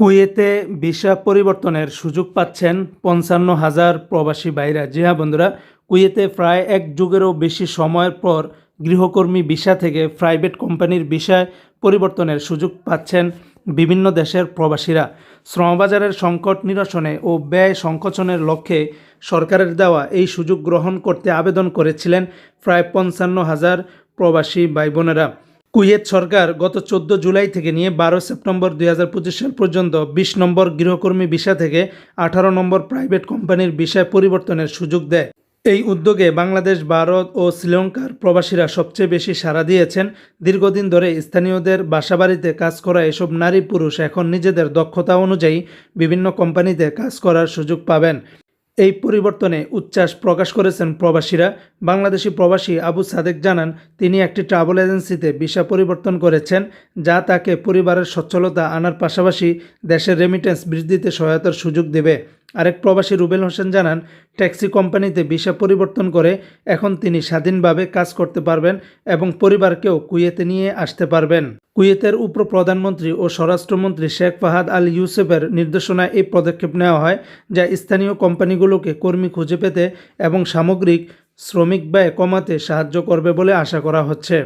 কুয়েতে ভিসা পরিবর্তনের সুযোগ পাচ্ছেন পঞ্চান্ন হাজার প্রবাসী ভাইরা। জি হ্যাঁ বন্ধুরা, কুয়েতে প্রায় এক যুগেরও বেশি সময়ের পর গৃহকর্মী ভিসা থেকে প্রাইভেট কোম্পানির ভিসায় পরিবর্তনের সুযোগ পাচ্ছেন বিভিন্ন দেশের প্রবাসীরা। শ্রমবাজারের সংকট নিরসনে ও ব্যয় সংকোচনের লক্ষ্যে সরকারের দেওয়া এই সুযোগ গ্রহণ করতে আবেদন করেছিলেন প্রায় পঞ্চান্ন হাজার প্রবাসী ভাই বোনেরা কুয়েত সরকার গত চোদ্দ জুলাই থেকে নিয়ে বারো সেপ্টেম্বর দুই হাজার পঁচিশ সাল পর্যন্ত বিশ নম্বর গৃহকর্মী ভিসা থেকে আঠারো নম্বর প্রাইভেট কোম্পানির ভিসায় পরিবর্তনের সুযোগ দেয়। এই উদ্যোগে বাংলাদেশ, ভারত ও শ্রীলঙ্কার প্রবাসীরা সবচেয়ে বেশি সাড়া দিয়েছেন। দীর্ঘদিন ধরে স্থানীয়দের বাসাবাড়িতে কাজ করা এসব নারী পুরুষ এখন নিজেদের দক্ষতা অনুযায়ী বিভিন্ন কোম্পানিতে কাজ করার সুযোগ পাবেন। এই পরিবর্তনে উচ্ছ্বাস প্রকাশ করেছেন প্রবাসীরা। বাংলাদেশি প্রবাসী আবু সাদেক জানান, তিনি একটি ট্রাভেল এজেন্সিতে ভিসা পরিবর্তন করেছেন, যা তাকে পরিবারের সচ্ছলতা আনার পাশাপাশি দেশের রেমিটেন্স বৃদ্ধিতে সহায়তার সুযোগ দেবে। আরেক প্রবাসী রুবেল হোসেন জানান, ট্যাক্সি কোম্পানিতে ভিসা পরিবর্তন করে এখন তিনি স্বাধীনভাবে কাজ করতে পারবেন এবং পরিবারকেও কুয়েতে নিয়ে আসতে পারবেন। কুয়েতের উপপ্রধানমন্ত্রী ও স্বরাষ্ট্রমন্ত্রী শেখ ফাহাদ আল ইউসেফের নির্দেশনায় এই পদক্ষেপ নেওয়া হয়, যা স্থানীয় কোম্পানিগুলোকে কর্মী খুঁজে পেতে এবং সামগ্রিক শ্রমিক ব্যয় কমাতে সাহায্য করবে বলে আশা করা হচ্ছে।